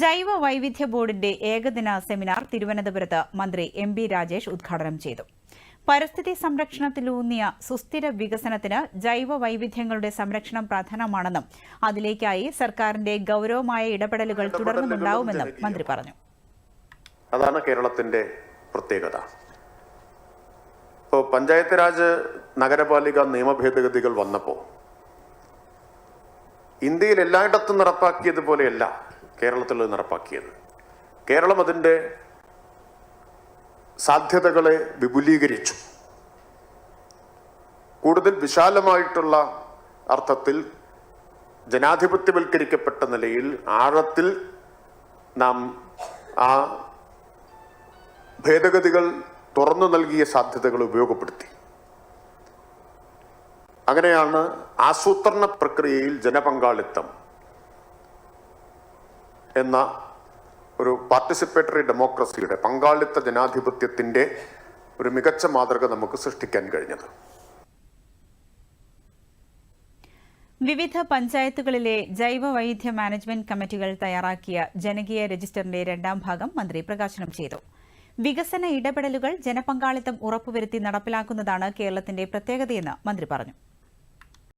ജൈവ വൈവിധ്യ ബോർഡിന്റെ ഏകദിന സെമിനാർ തിരുവനന്തപുരത്ത് മന്ത്രി എം ബി രാജേഷ് ഉദ്ഘാടനം ചെയ്തു. പരിസ്ഥിതി സംരക്ഷണത്തിലൂന്നിയ സുസ്ഥിര വികസനത്തിന് ജൈവ വൈവിധ്യങ്ങളുടെ സംരക്ഷണം പ്രധാനമാണെന്നും അതിലേക്കായി സർക്കാരിന്റെ ഗൌരവമായ ഇടപെടലുകൾ തുടർന്നുണ്ടാവുമെന്നും മന്ത്രി പറഞ്ഞു. അതാണ് കേരളത്തിന്റെ പ്രത്യേകത. ഇപ്പോൾ പഞ്ചായത്ത് രാജ് നഗരപാലിക നിയമ ഭേദഗതികൾ വന്നപ്പോൾ ഇന്ത്യയിൽ എല്ലായിടത്തും നടപ്പാക്കിയതുപോലെയല്ല കേരളത്തിൽ നടപ്പാക്കിയത്. കേരളം അതിന്റെ സാധ്യതകളെ വിപുലീകരിച്ചു. കൂടുതൽ വിശാലമായിട്ടുള്ള അർത്ഥത്തിൽ ജനാധിപത്യവൽക്കരിക്കപ്പെട്ട നിലയിൽ ആഴത്തിൽ നാം ആ ഭേദഗതികൾ തുറന്നു നൽകിയ സാധ്യതകൾ ഉപയോഗപ്പെടുത്തി. അങ്ങനെയാണ് ആസൂത്രണ പ്രക്രിയയിൽ ജനപങ്കാളിത്തം എന്ന ഒരു പാർട്ടിസിപ്പേറ്ററി ഡെമോക്രസിയുടെ പങ്കാളിത്ത ജനാധിപത്യത്തിന്റെ ഒരു മികച്ച മാതൃക നമുക്ക് സൃഷ്ടിക്കാൻ കഴിഞ്ഞത്. വിവിധ പഞ്ചായത്തുകളിലെ ജൈവ വൈവിധ്യ മാനേജ്മെന്റ് കമ്മിറ്റികൾ തയ്യാറാക്കിയ ജനകീയ രജിസ്റ്ററിന്റെ രണ്ടാം ഭാഗം മന്ത്രി പ്രകാശനം ചെയ്തു. വികസന ഇടപെടലുകൾ ജനപങ്കാളിത്തം ഉറപ്പുവരുത്തി നടപ്പിലാക്കുന്നതാണ് കേരളത്തിന്റെ പ്രത്യേകതയെന്ന് മന്ത്രി പറഞ്ഞു.